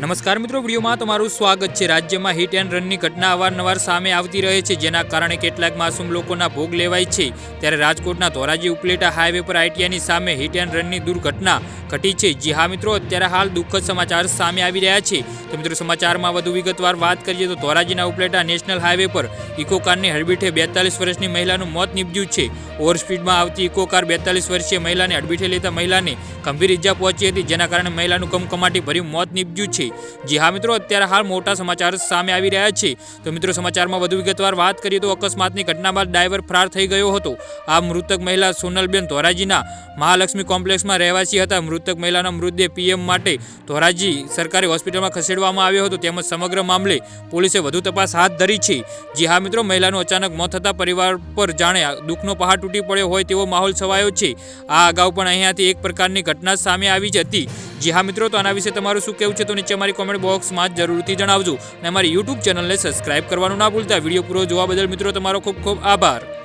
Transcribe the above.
નમસ્કાર મિત્રો, વિડીયોમાં તમારું સ્વાગત છે. રાજ્યમાં હિટ એન્ડ રનની ઘટના અવારનવાર સામે આવતી રહે છે, જેના કારણે કેટલાક માસૂમ લોકોના ભોગ લેવાય છે. ત્યારે રાજકોટના ધોરાજી ઉપલેટા હાઈવે પર આઈટીઆઈની સામે હિટ એન્ડ રનની દુર્ઘટના ઘટી છે. જી હા મિત્રો, અત્યારે હાલ દુઃખદ સમાચાર સામે આવી રહ્યા છે. તો મિત્રો, સમાચારમાં વધુ વિગતવાર વાત કરીએ તો ધોરાજીના ઉપલેટા નેશનલ હાઈવે પર ઇકો કારની હડબીઠે બેતાલીસ વર્ષની મહિલાનું મોત નીપજ્યું છે. ઓવરસ્પીડમાં આવતી ઇકો કાર બેતાલીસ વર્ષીય મહિલાને હડબીઠે લેતા મહિલાને ગંભીર ઈજા પહોંચી હતી, જેના કારણે મહિલાનું કમકમાટી ભર્યું મોત નીપજ્યું છે. જી હા મિત્રો, અત્યારે હાલ મોટા સમાચાર સામે આવી રહ્યા છે. તો મિત્રો, સમાચારમાં વધુ વિગતવાર વાત કરીએ તો અકસ્માતની ઘટના બાદ ડ્રાઈવર ફરાર થઈ ગયો હતો. આ મૃતક મહિલા સોનલબેન ધોરાજીના મહાલક્ષ્મી કોમ્પ્લેક્સમાં રહેવાસી હતા. મૃતક મહિલાના મૃતદેહ પીએમ માટે ધોરાજી સરકારી હોસ્પિટલમાં ખસેડવામાં આવ્યો હતો. તેમજ સમગ્ર મામલે પોલીસે વધુ તપાસ હાથ ધરી છે. જી હા મિત્રો, મહિલાનું અચાનક મોત થતાં પરિવાર પર જાણે દુઃખનો પહાડ તૂટી પડ્યો હોય તેવો માહોલ છવાયો છે. આ અગાઉ પણ અહીંયાથી એક પ્રકારની ઘટના સામે આવી જ હતી. જી હા મિત્રો, તો આના વિશે તમારું શું કહેવું છે તો નીચે અમારી કોમેન્ટ બોક્સમાં જરૂરથી જણાવજો. અને અમારી યુટ્યુબ ચેનલને સબસ્ક્રાઇબ કરવાનું ના ભૂલતા. વીડિયો પૂરો જોવા બદલ મિત્રો, તમારો ખૂબ ખૂબ આભાર.